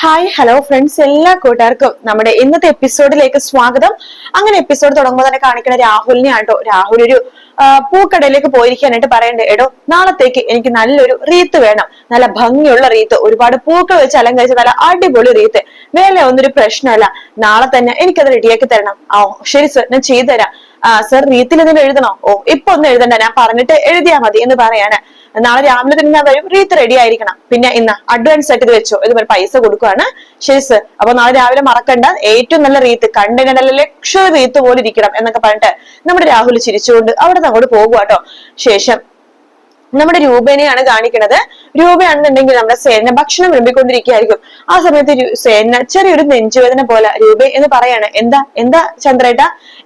Hi hello friends എല്ലാ കൂട്ടുകാർക്കും നമ്മുടെ ഇന്നത്തെ എപ്പിസോഡിലേക്ക് സ്വാഗതം. അങ്ങനെ എപ്പിസോഡ് തുടങ്ങുമ്പോൾ തന്നെ കാണിക്കുന്ന രാഹുലിനെ ആട്ടോ. രാഹുൽ ഒരു പൂക്കടയിലേക്ക് പോയിരിക്കാനായിട്ട് പറയണ്ടേ എടോ നാളത്തേക്ക് എനിക്ക് നല്ലൊരു റീത്ത് വേണം. നല്ല ഭംഗിയുള്ള റീത്ത്. ഒരുപാട് പൂക്കൾ വെച്ച് അലങ്കരിച്ച നല്ല അടിപൊളി റീത്ത്. വേറെ ഒന്നൊരു പ്രശ്നമല്ല. നാളെ തന്നെ എനിക്കത് റെഡിയാക്കി തരണം. ആ ശരി സർ ഞാൻ ചെയ്തു തരാം. ആ സർ റീത്തിൽ ഇതിന് എഴുതണോ? ഓ ഇപ്പൊ ഒന്നും എഴുതണ്ട. ഞാൻ പറഞ്ഞിട്ട് എഴുതിയാ മതി എന്ന് പറയാണ്. നാളെ രാവിലെ തന്നെ ഞാൻ വരും. റീത്ത് റെഡി ആയിരിക്കണം. പിന്നെ ഇന്ന് അഡ്വാൻസ് ആയിട്ട് ഇത് വെച്ചോ. ഇത് ഒരു പൈസ കൊടുക്കുവാണ്. ശരി സർ അപ്പൊ നാളെ രാവിലെ മറക്കണ്ട. ഏറ്റവും നല്ല റീത്ത് കണ്ടിന് നല്ല ലക്ഷറി റീത്ത് പോലെ ഇരിക്കണം എന്നൊക്കെ പറഞ്ഞിട്ട് നമ്മുടെ രാഹുൽ ചിരിച്ചുകൊണ്ട് അവിടെ നിന്ന് അങ്ങോട്ട് പോകുക ശേഷം നമ്മുടെ രൂപേനെയാണ് കാണിക്കുന്നത് രൂപയാണെന്നുണ്ടെങ്കിൽ നമ്മുടെ സേന ഭക്ഷണം വിളമ്പിക്കൊണ്ടിരിക്കുകയായിരിക്കും. ആ സമയത്ത് സേന ചെറിയൊരു നെഞ്ചുവേദന പോലെ രൂപ എന്ന് പറയാണ്. എന്താ എന്താ ചന്ദ്രേട്ട?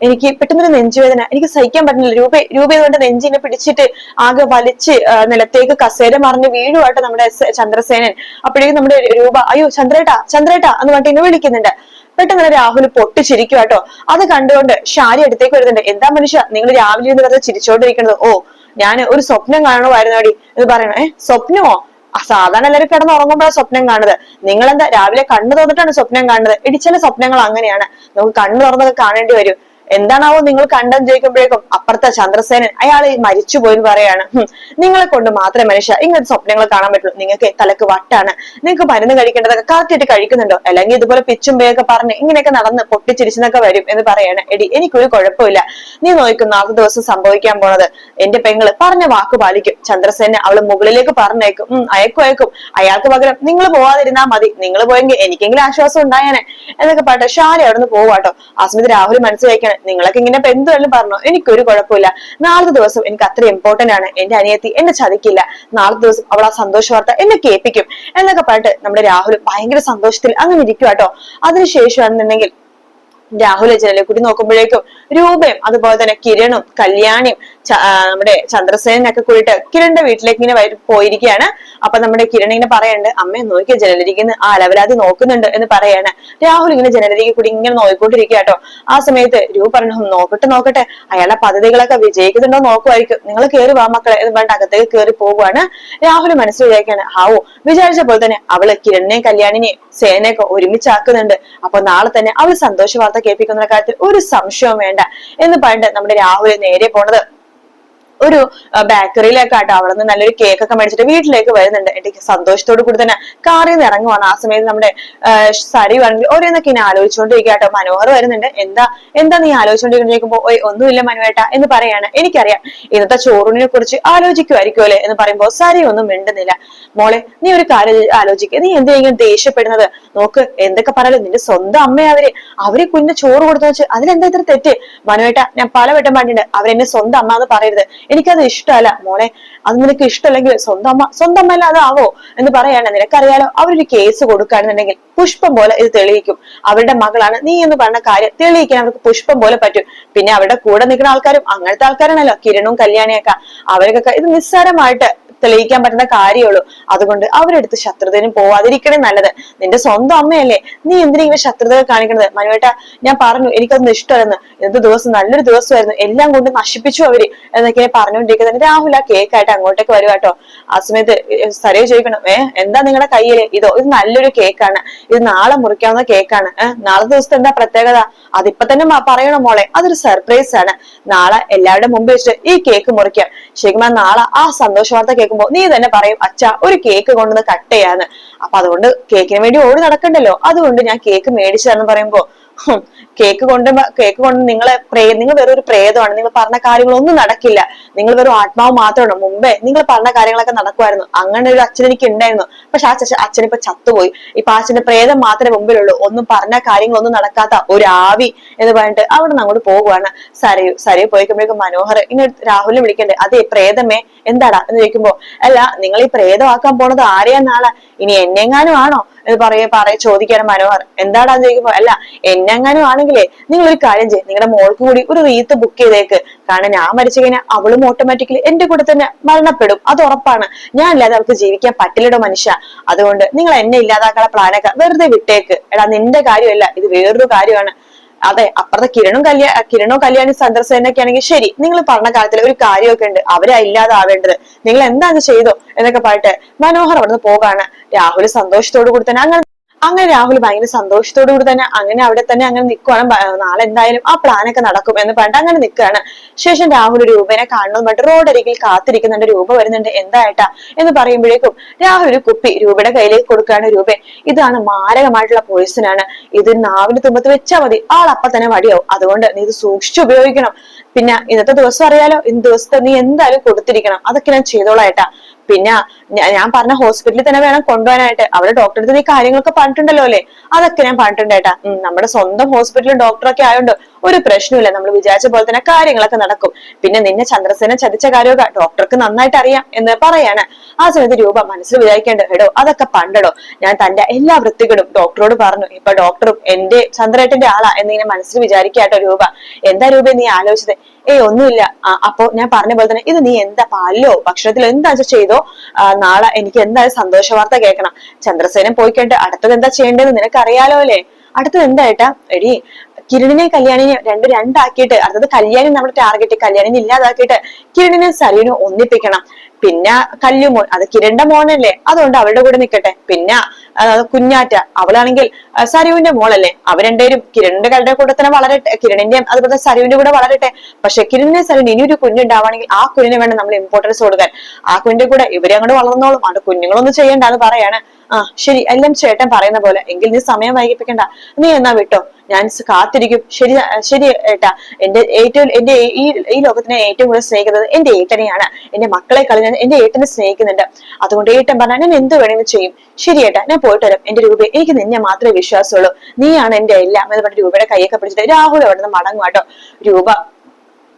എനിക്ക് പെട്ടെന്നൊരു നെഞ്ചുവേദന. എനിക്ക് സഹിക്കാൻ പറ്റുന്നില്ല. രൂപ രൂപ കൊണ്ട് നെഞ്ചിനെ പിടിച്ചിട്ട് ആകെ വലിച്ച് നിലത്തേക്ക് കസേര മറിഞ്ഞ് വീഴുവായിട്ട് നമ്മുടെ ചന്ദ്രസേനൻ. അപ്പോഴേക്കും നമ്മുടെ രൂപ അയ്യോ ചന്ദ്രേട്ട ചന്ദ്രേട്ട എന്ന് പറഞ്ഞിട്ട് എന്നെ വിളിക്കുന്നുണ്ട്. പെട്ടെന്ന് രാഹുൽ പൊട്ടിച്ചിരിക്കും കേട്ടോ അത് കണ്ടുകൊണ്ട് ഷാരി അടുത്തേക്ക് വരുന്നുണ്ട്. എന്താ മനുഷ്യ? നിങ്ങൾ രാവിലെ ഇരുന്ന് വെറുതെ ചിരിച്ചോണ്ടിരിക്കുന്നത്? ഓ ഞാൻ ഒരു സ്വപ്നം കാണുമായിരുന്നു അടി എന്ന് പറയണം ഏഹ് സ്വപ്നമോ? സാധാരണ എല്ലാവരും കിടന്ന് ഉറങ്ങുമ്പോഴാണ് സ്വപ്നം കാണുന്നത്. നിങ്ങൾ എന്താ രാവിലെ കണ്ണു തുറന്നിട്ടാണ് സ്വപ്നം കാണുന്നത്? ഇടി ചില സ്വപ്നങ്ങൾ അങ്ങനെയാണ്. നമുക്ക് കണ്ണു തുറന്നൊക്കെ കാണേണ്ടി വരും. എന്താണാവോ നിങ്ങൾ കണ്ടെന്ന് ചോദിക്കുമ്പോഴേക്കും അപ്പുറത്തെ ചന്ദ്രസേനൻ അയാൾ മരിച്ചുപോയി പറയാണ്. നിങ്ങളെ കൊണ്ട് മാത്രമേ മനുഷ്യ ഇങ്ങനത്തെ സ്വപ്നങ്ങൾ കാണാൻ പറ്റുള്ളൂ. നിങ്ങൾക്ക് തലക്ക് വട്ടാണ്. നിങ്ങൾക്ക് മരുന്ന് കഴിക്കേണ്ടതൊക്കെ കറക്റ്റായിട്ട് കഴിക്കുന്നുണ്ടോ? അല്ലെങ്കിൽ ഇതുപോലെ പിച്ചും പേയൊക്കെ പറഞ്ഞ് ഇങ്ങനെയൊക്കെ നടന്ന് പൊട്ടിച്ചിരിച്ചെന്നൊക്കെ വരും എന്ന് പറയാണ്. എടി എനിക്കൊരു കുഴപ്പമില്ല. നീ നോക്കും നാളത്തെ ദിവസം സംഭവിക്കാൻ പോണത് എന്റെ പെങ്ങൾ പറഞ്ഞ വാക്ക് പാലിക്കും. ചന്ദ്രസേന അവൾ മുകളിലേക്ക് പറഞ്ഞേക്കും. അയക്കും അയക്കും. അയാൾക്ക് പകരം നിങ്ങൾ പോവാതിരുന്നാ മതി. നിങ്ങൾ പോയെങ്കിൽ എനിക്കെങ്കിലും ആശ്വാസം ഉണ്ടായേനെ. എന്നൊക്കെ പറഞ്ഞിട്ട് ഷാരി നിന്ന് പോവാട്ടോ അസ്മിത് രാഹുൽ മനസ്സിലാക്കാണ് നിങ്ങളൊക്കെ ഇങ്ങനെ എന്തുവല്ലും പറഞ്ഞു. എനിക്കൊരു കുഴപ്പമില്ല. നാളത്തെ ദിവസം എനിക്ക് അത്ര ഇമ്പോർട്ടന്റ് ആണ്. എന്റെ അനിയത്തി എന്നെ ചതിക്കില്ല. നാളത്തെ ദിവസം അവൾ ആ സന്തോഷ വാർത്ത എന്നെ കേൾപ്പിക്കും. എന്നൊക്കെ പറഞ്ഞിട്ട് നമ്മുടെ രാഹുൽ ഭയങ്കര സന്തോഷത്തിൽ അങ്ങനെ ഇരിക്കും കേട്ടോ അതിനുശേഷമാണെന്നുണ്ടെങ്കിൽ രാഹുൽ രാഹുൽ കൂടി നോക്കുമ്പോഴേക്കും രൂപയും അതുപോലെ തന്നെ കിരണും കല്യാണിയും നമ്മുടെ ചന്ദ്രസേനൊക്കെ കൂടിയിട്ട് കിരണിന്റെ വീട്ടിലേക്ക് ഇങ്ങനെ പോയിരിക്കുകയാണ്. അപ്പൊ നമ്മുടെ കിരൺ ഇങ്ങനെ പറയുന്നുണ്ട് അമ്മ നോക്കിയ ജനലരിക്കുന്ന ആ ലവലാതി നോക്കുന്നുണ്ട് എന്ന് പറയാണ്. രാഹുൽ ഇങ്ങനെ ജനലരിക്ക് കൂടി ഇങ്ങനെ നോക്കിക്കൊണ്ടിരിക്കുക കേട്ടോ. ആ സമയത്ത് രൂ പറഞ്ഞു "ഹും, നോക്കട്ടെ നോക്കട്ടെ. അയാളെ പദ്ധതികളൊക്കെ വിജയിക്കുന്നുണ്ടോ നോക്കുമായിരിക്കും. നിങ്ങൾ കയറി വാ മക്കളെ. എന്ന് പറഞ്ഞിട്ട് അകത്തേക്ക് കയറി പോകുവാണ് രാഹുൽ മനസ്സിൽ വിചാരിക്കാണ് ഹാവോ വിചാരിച്ച പോലെ തന്നെ അവൾ കിരണിനെയും കല്യാണിനെയും സേനയൊക്കെ ഒരുമിച്ചാക്കുന്നുണ്ട്. അപ്പൊ നാളെ തന്നെ അവൾ സന്തോഷ വാർത്ത കേൾപ്പിക്കുന്ന കാര്യത്തിൽ ഒരു സംശയവും വേണ്ട എന്ന് പറഞ്ഞിട്ട് നമ്മുടെ രാഹുൽ നേരെ പോണത്. ഒരു ബേക്കറിയിലേക്ക് ആട്ടോ അവിടെ നിന്ന് നല്ലൊരു കേക്ക് ഒക്കെ മേടിച്ചിട്ട് വീട്ടിലേക്ക് വരുന്നുണ്ട്. എനിക്ക് സന്തോഷത്തോടു കൂടി തന്നെ കാറിൽ നിന്ന് ഇറങ്ങുവാണ്. ആ സമയത്ത് നമ്മുടെ സരി ആണെങ്കിൽ ഓരോന്നൊക്കെ ഇങ്ങനെ ആലോചിച്ചുകൊണ്ടിരിക്കുക കേട്ടോ മനോഹർ വരുന്നുണ്ട്. എന്താ എന്താ നീ ആലോചിച്ചുകൊണ്ടിരിക്കുമ്പോ ഓയ് ഒന്നുമില്ല മനുവേട്ട എന്ന് പറയാണ്. എനിക്കറിയാം. ഇന്നത്തെ ചോറിനെ കുറിച്ച് ആലോചിക്കുമായിരിക്കും എന്ന് പറയുമ്പോൾ സരി ഒന്നും മിണ്ടുന്നില്ല. മോളെ നീ ഒരു കാര്യം ആലോചിക്കുക നീ എന്തിനാ ഇങ്ങനെ ദേഷ്യപ്പെടുന്നത്? നോക്ക് എന്തൊക്കെ പറയാലും നിന്റെ സ്വന്തം അമ്മ അവർ. അവർ കുഞ്ഞിന് ചോറ് കൊടുത്തു വെച്ച് അതിലെന്താ ഇത്ര തെറ്റ്? മനുവേട്ട ഞാൻ പലവട്ടം പറഞ്ഞിട്ടുണ്ട്. അവരെന്നെ സ്വന്തം അമ്മ എന്ന് പറയരുത്. എനിക്കത് ഇഷ്ടമല്ല. മോളെ അത് നിനക്ക് ഇഷ്ടമല്ലെങ്കിൽ സ്വന്തം അമ്മ സ്വന്തം അമ്മ അതാവോ എന്ന് പറയാണ്. നിനക്കറിയാലോ അവരൊരു കേസ് കൊടുക്കുകയാണെന്നുണ്ടെങ്കിൽ പുഷ്പം പോലെ ഇത് തെളിയിക്കും. അവരുടെ മകളാണ്. നീ എന്ന് പറഞ്ഞ കാര്യം തെളിയിക്കാൻ അവർക്ക് പുഷ്പം പോലെ പറ്റും. പിന്നെ അവരുടെ കൂടെ നിൽക്കുന്ന ആൾക്കാരും അങ്ങനത്തെ ആൾക്കാരാണല്ലോ. കിരണും കല്യാണിയൊക്കെ. അവർക്കൊക്കെ ഇത് നിസ്സാരമായിട്ട് തെളിയിക്കാൻ പറ്റുന്ന കാര്യമുള്ളൂ. അതുകൊണ്ട് അവരെടുത്ത് ശത്രുതനും പോവാതിരിക്കണേ നല്ലത്. നിന്റെ സ്വന്തം അമ്മയല്ലേ? നീ എന്തിനാ ഇങ്ങനെ ശത്രുത കാണിക്കണത്? മനുവേട്ട ഞാൻ പറഞ്ഞു എനിക്കതൊന്നും ഇഷ്ടമല്ലെന്ന്. ഇന്നത്തെ ദിവസം നല്ലൊരു ദിവസമായിരുന്നു. എല്ലാം കൊണ്ട് നശിപ്പിച്ചു അവർ എന്നൊക്കെ പറഞ്ഞുകൊണ്ടിരിക്കുന്നത്. രാഹുൽ ആ കേക്കായിട്ട് അങ്ങോട്ടേക്ക് വരും കേട്ടോ. ആ സമയത്ത് സരയോ ചോദിക്കണം ഏഹ് എന്താ നിങ്ങളുടെ കയ്യിൽ? ഇതോ ഇത് നല്ലൊരു കേക്കാണ് ഇത് നാളെ മുറിക്കാവുന്ന കേക്കാണ് ഏഹ് നാളെ ദിവസത്തെ എന്താ പ്രത്യേകത? അതിപ്പോ തന്നെ പറയണം മോളെ. അതൊരു സർപ്രൈസ് ആണ്. നാളെ എല്ലാവരുടെ മുമ്പ് വെച്ചിട്ട് ഈ കേക്ക് മുറിക്കാം. ശരിക്കും നാളെ ആ സന്തോഷ വാർത്ത കേൾക്കുമ്പോ നീ തന്നെ പറയും അച്ഛ ഒരു കേക്ക് കൊണ്ടുവന്ന് കട്ട് ചെയ്യാന്ന്. അപ്പൊ അതുകൊണ്ട് കേക്കിന് വേണ്ടി ഓടി നടക്കണ്ടല്ലോ. അതുകൊണ്ട് ഞാൻ കേക്ക് മേടിച്ചതെന്ന് പറയുമ്പോ കേക്ക് കൊണ്ട് കേക്ക് കൊണ്ട് നിങ്ങളെ പ്രേ നിങ്ങൾ വെറൊരു പ്രേതമാണ്. നിങ്ങൾ പറഞ്ഞ കാര്യങ്ങളൊന്നും നടക്കില്ല. നിങ്ങൾ വെറും ആത്മാവ് മാത്രമാണ് മുമ്പേ നിങ്ങൾ പറഞ്ഞ കാര്യങ്ങളൊക്കെ നടക്കുമായിരുന്നു. അങ്ങനെ ഒരു അച്ഛൻ എനിക്ക് ഉണ്ടായിരുന്നു. പക്ഷെ ആ അച്ഛൻ ഇപ്പൊ ചത്തുപോയി. ഇപ്പൊ അച്ഛന്റെ പ്രേതം മാത്രമേ മുമ്പിലുള്ളൂ. ഒന്നും പറഞ്ഞ കാര്യങ്ങളൊന്നും നടക്കാത്ത ഒരു ആവി എന്ന് പറഞ്ഞിട്ട് അവിടെ നിന്ന് അങ്ങോട്ട് പോകുവാണ്. സരയു സരയു പോയിക്കുമ്പോഴേക്കും മനോഹർ ഇങ്ങനെ രാഹുലിനെ വിളിക്കണ്ടേ? അതെ പ്രേതമേ എന്താടാ? എന്ന് ചോദിക്കുമ്പോ അല്ല നിങ്ങൾ ഈ പ്രേതമാക്കാൻ പോണത് ആരെയെന്നാൾ ഇനി എന്നെങ്ങാനും ആണോ? എന്ന് പറയ പറയ ചോദിക്കാണ് മനോഹർ. എന്താടാന്ന് ചോദിക്കുമ്പോ അല്ല എന്നെങ്ങാനും ആണെങ്കിലേ നിങ്ങൾ ഒരു കാര്യം ചെയ്യും. നിങ്ങളുടെ മോൾക്ക് കൂടി ഒരു റീത്ത് ബുക്ക് ചെയ്തേക്ക്. കാരണം ഞാൻ മരിച്ചു കഴിഞ്ഞാൽ അവളും ഓട്ടോമാറ്റിക്കലി എന്റെ കൂടെ തന്നെ മരണപ്പെടും. അത് ഉറപ്പാണ്. ഞാൻ അവൾക്ക് ജീവിക്കാൻ പറ്റില്ലടോ മനുഷ്യ. അതുകൊണ്ട് നിങ്ങൾ എന്നെ ഇല്ലാതാക്കാനുള്ള പ്ലാനൊക്കെ വെറുതെ വിട്ടേക്ക്. എടാ നിന്റെ കാര്യമല്ല ഇത് വേറൊരു കാര്യമാണ്. അതെ അപ്പുറത്തെ കിരണും കല്യാ കിരണോ കല്യാണി സന്ദർശനൊക്കെ ആണെങ്കിൽ ശരി നിങ്ങൾ പറഞ്ഞ കാര്യത്തിൽ ഒരു കാര്യമൊക്കെ ഉണ്ട്. അവരെ ഇല്ലാതാവേണ്ടത്. നിങ്ങൾ എന്താണ് ചെയ്തോ? എന്നൊക്കെ പറഞ്ഞിട്ട് മനോഹർ അവിടുന്ന് പോകാണ്. രാഹുൽ സന്തോഷത്തോടു കൂടി തന്നെ അങ്ങനെ അങ്ങനെ രാഹുൽ ഭയങ്കര സന്തോഷത്തോടു കൂടി തന്നെ അങ്ങനെ അവിടെ തന്നെ അങ്ങനെ നിൽക്കുവാണ് നാളെ എന്തായാലും ആ പ്ലാനൊക്കെ നടക്കും എന്ന് പറഞ്ഞിട്ട് അങ്ങനെ നിൽക്കുകയാണ് ശേഷം രാഹുൽ രൂപനെ കാണണമെന്ന് പറഞ്ഞിട്ട് റോഡരികിൽ കാത്തിരിക്കുന്നുണ്ട്. രൂപ വരുന്നുണ്ട്. എന്തായിട്ടാ? എന്ന് പറയുമ്പോഴേക്കും രാഹുൽ ഒരു കുപ്പി രൂപയുടെ കയ്യിലേക്ക് കൊടുക്കുകയാണ് രൂപ. ഇതാണ് മാരകമായിട്ടുള്ള പോയിസൺ ആണ്. ഇത് നാവിന് തുമ്പത്ത് വെച്ചാൽ മതി. ആൾ അപ്പൊ തന്നെ വടിയാവും. അതുകൊണ്ട് നീ ഇത് സൂക്ഷിച്ചു ഉപയോഗിക്കണം. പിന്നെ ഇന്നത്തെ ദിവസം അറിയാലോ ഇന്ന് ദിവസത്തെ നീ എന്തായാലും കൊടുത്തിരിക്കണം. അതൊക്കെ ഞാൻ ചെയ്തോളാം ഏട്ടാ. പിന്നെ ഞാൻ പറഞ്ഞ ഹോസ്പിറ്റലിൽ തന്നെ വേണം കൊണ്ടുപോകാനായിട്ട്. അവിടെ ഡോക്ടറെ അടുത്ത് നീ കാര്യങ്ങളൊക്കെ പറഞ്ഞിട്ടുണ്ടല്ലോ അല്ലേ? അതൊക്കെ ഞാൻ പറഞ്ഞിട്ടുണ്ട് ഏട്ടാ. നമ്മുടെ സ്വന്തം ഹോസ്പിറ്റലും ഡോക്ടറൊക്കെ ആയതുകൊണ്ട് ഒരു പ്രശ്നമില്ല നമ്മൾ വിചാരിച്ച പോലെ തന്നെ കാര്യങ്ങളൊക്കെ നടക്കും. പിന്നെ നിന്നെ ചന്ദ്രസേന ചതിച്ച കാര്യമൊക്കെ ഡോക്ടർക്ക് നന്നായിട്ട് അറിയാം എന്ന് പറയാണ്. ആ സമയത്ത് രൂപ മനസ്സിൽ വിചാരിക്കേണ്ട എടോ അതൊക്കെ പണ്ടടോ. ഞാൻ തന്റെ എല്ലാ വൃത്തികളും ഡോക്ടറോട് പറഞ്ഞു. ഇപ്പൊ ഡോക്ടറും എന്റെ ചന്ദ്രേട്ടന്റെ ആളാ എന്നിങ്ങനെ മനസ്സിൽ വിചാരിക്കാട്ടോ രൂപ. എന്താ രൂപ നീ ആലോചിച്ചത്? ഏയ് ഒന്നുമില്ല. അപ്പോ ഞാൻ പറഞ്ഞ പോലെ തന്നെ ഇത് നീ എന്താ പാലിലോ ഭക്ഷണത്തിലോ എന്താ ചെയ്തോ? നാളെ എനിക്ക് എന്തായാലും സന്തോഷ വാർത്ത കേൾക്കണം. ചന്ദ്രസേനൻ പോയി അടുത്തത് എന്താ ചെയ്യേണ്ടത് നിനക്ക് അറിയാലോ അല്ലേ അടുത്തത് എന്താ ഏട്ടാ? എടി കിരണിനെ കല്യാണിനെ രണ്ട് രണ്ടാക്കിയിട്ട് അതായത് കല്യാണി നമ്മുടെ ടാർഗറ്റ് കല്യാണിനെ ഇല്ലാതാക്കിയിട്ട് കിരണിനെ സലീനും ഒന്നിപ്പിക്കണം. പിന്നെ കല്ലുമോൻ അത് കിരണിന്റെ മോനല്ലേ അതുകൊണ്ട് അവരുടെ കൂടെ നിൽക്കട്ടെ പിന്നെ കുഞ്ഞാറ്റ അവളാണെങ്കിൽ സരുവിന്റെ മോളല്ലേ. അവർ രണ്ടുപേരും കിരണിന്റെ കളുടെ കൂടെ തന്നെ വളരട്ടെ കിരണിന്റെയും അതുപോലെ സരുവിന്റെ കൂടെ വളരട്ടെ. പക്ഷെ കിരണിനെ സരുവിന് ഒരു കുഞ്ഞുണ്ടാവുകയാണെങ്കിൽ ആ കുഞ്ഞിനെ വേണം നമ്മൾ ഇമ്പോർട്ടൻസ് കൊടുക്കാൻ. ആ കുഞ്ഞിന്റെ കൂടെ ഇവരെ അങ്ങോട്ട് വളർന്നോളും. അത് കുഞ്ഞുങ്ങളൊന്നും ചെയ്യണ്ടെന്ന് പറയാണ്. ആ ശരി എല്ലാം ചേട്ടൻ പറയുന്ന പോലെ. എങ്കിൽ നീ സമയം വൈകിപ്പിക്കണ്ട. നീ എന്നാ വിട്ടോ? ഞാൻ കാത്തിരിക്കും. ശരി ശരി ഏട്ടാ. എന്റെ ഏറ്റവും എന്റെ ഈ ഈ ലോകത്തിനെ ഏറ്റവും കൂടുതൽ സ്നേഹിക്കുന്നത് എന്റെ ഏട്ടനെയാണ്. എന്റെ മക്കളെ കളി ഞാൻ എന്റെ ഏട്ടനെ സ്നേഹിക്കുന്നുണ്ട്. അതുകൊണ്ട് ഏട്ടൻ പറഞ്ഞാൽ ഞാൻ എന്ത് വേണമെങ്കിലും ചെയ്യും. ശരി ഏട്ടാ ഞാൻ പോയിട്ട് വരാം. എന്റെ രൂപ എനിക്ക് നിന്നെ മാത്രമേ വിശ്വാസമുള്ളൂ. നീയാണ് എന്റെ എല്ലാം. എന്ന് പറഞ്ഞിട്ട് രൂപയുടെ കൈയൊക്കെ പിടിച്ചിട്ട് രാഹുൽ അവിടെ നിന്ന് കേട്ടോ. രൂപ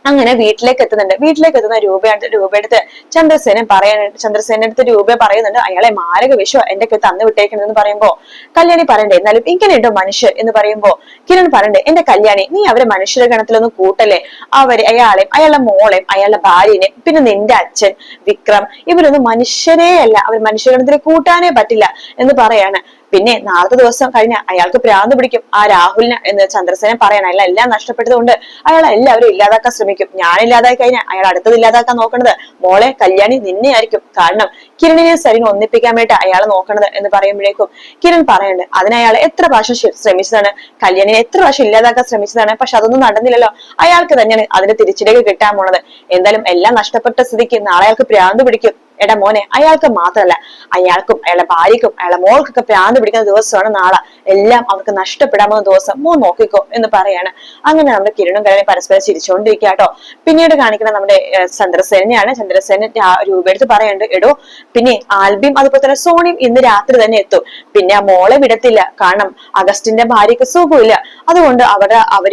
അങ്ങനെ വീട്ടിലേക്ക് എത്തുന്നുണ്ട്. വീട്ടിലേക്ക് എത്തുന്ന രൂപയുടെ രൂപയെടുത്ത് ചന്ദ്രസേനൻ പറയാനായിട്ട് ചന്ദ്രസേന അടുത്ത് രൂപ പറയുന്നുണ്ട്. അയാളെ മാരക വിഷോ എന്റെ ഒക്കെ തന്നു വിട്ടേക്കണെന്ന് പറയുമ്പോ കല്യാണി പറയണ്ടേ എന്നാലും ഇങ്ങനെയുണ്ടോ മനുഷ്യർ എന്ന് പറയുമ്പോ കിരൺ പറയണ്ടേ എന്റെ കല്യാണി നീ അവരെ മനുഷ്യരുടെ ഗണത്തിലൊന്നും കൂട്ടല്ലേ? അവർ അയാളെയും അയാളുടെ മോളെയും അയാളുടെ ഭാര്യനെ പിന്നെ നിന്റെ അച്ഛൻ വിക്രം ഇവരൊന്നും മനുഷ്യരേ അല്ല അവർ മനുഷ്യഗണത്തിൽ കൂട്ടാനേ പറ്റില്ല എന്ന് പറയാണ്. പിന്നെ നാളത്തെ ദിവസം കഴിഞ്ഞ അയാൾക്ക് പ്രാന്ത് പിടിക്കും. ആ രാഹുലിന് എന്ന് ചന്ദ്രസേനൻ പറയണം. അയാൾ എല്ലാം നഷ്ടപ്പെട്ടതുകൊണ്ട് അയാൾ എല്ലാവരും ഇല്ലാതാക്കാൻ ശ്രമിക്കും. ഞാൻ ഇല്ലാതായി കഴിഞ്ഞാൽ അയാൾ അടുത്തത് ഇല്ലാതാക്കാൻ നോക്കണത്. മോളെ കല്യാണി നിന്നെ ആയിരിക്കും. കാരണം കിരണിനെ സരിനെ ഒന്നിപ്പിക്കാൻ വേണ്ടി അയാൾ നോക്കണത് എന്ന് പറയുമ്പോഴേക്കും കിരൺ പറയുന്നുണ്ട് അതിന് അയാൾ എത്ര പ്രാവശ്യം ശ്ര- ശ്രമിച്ചതാണ്? കല്യാണിനെ എത്ര പ്രാവശ്യം ഇല്ലാതാക്കാൻ ശ്രമിച്ചതാണ്? പക്ഷെ അതൊന്നും നടന്നില്ലല്ലോ. അയാൾക്ക് തന്നെയാണ് അതിന്റെ തിരിച്ചടികൾ കിട്ടാൻ പോണത്. എന്തായാലും എല്ലാം നഷ്ടപ്പെട്ട സ്ഥിതിക്ക് നാളെ അയാൾക്ക് പ്രാന്ത് പിടിക്കും. എടാ മോനെ അയാൾക്ക് മാത്രമല്ല അയാൾക്കും അയാളുടെ ഭാര്യക്കും അയാളെ മോൾക്കൊക്കെ പ്രാന്ത് പിടിക്കുന്ന ദിവസമാണ് നാളെ. എല്ലാം അവർക്ക് നഷ്ടപ്പെടാമെന്ന ദിവസം. മോൻ നോക്കിക്കോ എന്ന് പറയാണ്. അങ്ങനെ നമ്മുടെ കിരണും കരണി പരസ്പരം ചിരിച്ചുകൊണ്ടിരിക്കുക കേട്ടോ. പിന്നീട് കാണിക്കുന്ന നമ്മുടെ ചന്ദ്രസേനയാണ്. ചന്ദ്രസേന രൂപയെടുത്ത് പറയുന്നുണ്ട് എടോ പിന്നെ ആൽബിയും അതുപോലെ തന്നെ സോണിയും ഇന്ന് രാത്രി തന്നെ എത്തും. പിന്നെ ആ മോളെ വിടത്തില്ല. കാരണം അഗസ്റ്റിന്റെ ഭാര്യക്ക് സുഖമില്ല. അതുകൊണ്ട് അവിടെ അവർ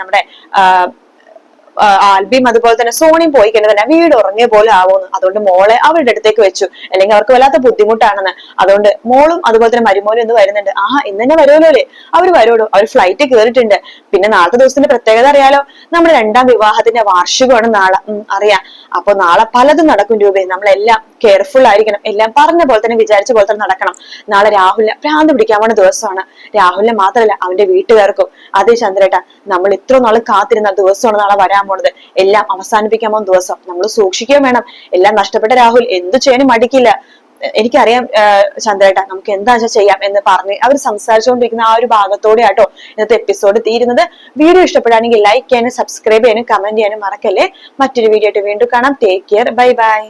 നമ്മുടെ ആൽബിയും അതുപോലെ തന്നെ സോണിയും പോയി കഴിഞ്ഞാൽ തന്നെ വീട് ഉറങ്ങിയ പോലെ ആവുമെന്ന് അതുകൊണ്ട് മോളെ അവരുടെ അടുത്തേക്ക് വെച്ചു. അല്ലെങ്കിൽ അവർക്ക് വല്ലാത്ത ബുദ്ധിമുട്ടാണെന്ന്. അതുകൊണ്ട് മോളും അതുപോലെ തന്നെ മരുമോനും എന്ന് വരുന്നുണ്ട്. ആ ഇന്ന് തന്നെ വരുമല്ലോ അല്ലേ? അവർ വരുമല്ലോ അവർ ഫ്ലൈറ്റ് കയറിയിട്ടുണ്ട്. പിന്നെ നാളത്തെ ദിവസത്തിന്റെ പ്രത്യേകത അറിയാലോ? നമ്മുടെ രണ്ടാം വിവാഹത്തിന്റെ വാർഷികമാണ് നാളെ. അറിയാം. അപ്പൊ നാളെ പലതും നടക്കും രൂപേ. നമ്മളെല്ലാം കെയർഫുൾ ആയിരിക്കണം. എല്ലാം പറഞ്ഞ പോലെ തന്നെ വിചാരിച്ച പോലെ തന്നെ നടക്കണം. നാളെ രാഹുലിനെ ഭ്രാന്ത് പിടിക്കാൻ പോണ ദിവസമാണ്. രാഹുലിനെ മാത്രമല്ല അവന്റെ വീട്ടുകാർക്കും. അതേ ചന്ദ്രേട്ട നമ്മൾ ഇത്ര നാൾ കാത്തിരുന്ന ദിവസമാണ് നാളെ വരാൻ പോണത്. എല്ലാം അവസാനിപ്പിക്കാൻ പോകുന്ന ദിവസം. നമ്മൾ സൂക്ഷിക്കുകയും വേണം. എല്ലാം നഷ്ടപ്പെട്ട രാഹുൽ എന്തു ചെയ്യാനും മടിക്കില്ല. എനിക്കറിയാം ചന്ദ്രേട്ട നമുക്ക് എന്താ വെച്ചാൽ ചെയ്യാം എന്ന് പറഞ്ഞ് അവർ സംസാരിച്ചുകൊണ്ടിരിക്കുന്ന ആ ഒരു ഭാഗത്തോടെ ആട്ടോ ഇന്നത്തെ എപ്പിസോഡ് തീരുന്നത്. വീഡിയോ ഇഷ്ടപ്പെടുകയാണെങ്കിൽ ലൈക്ക് ചെയ്യാനും സബ്സ്ക്രൈബ് ചെയ്യാനും കമന്റ് ചെയ്യാനും മറക്കല്ലേ? മറ്റൊരു വീഡിയോ ആയിട്ട് വീണ്ടും കാണാം. Take care bye bye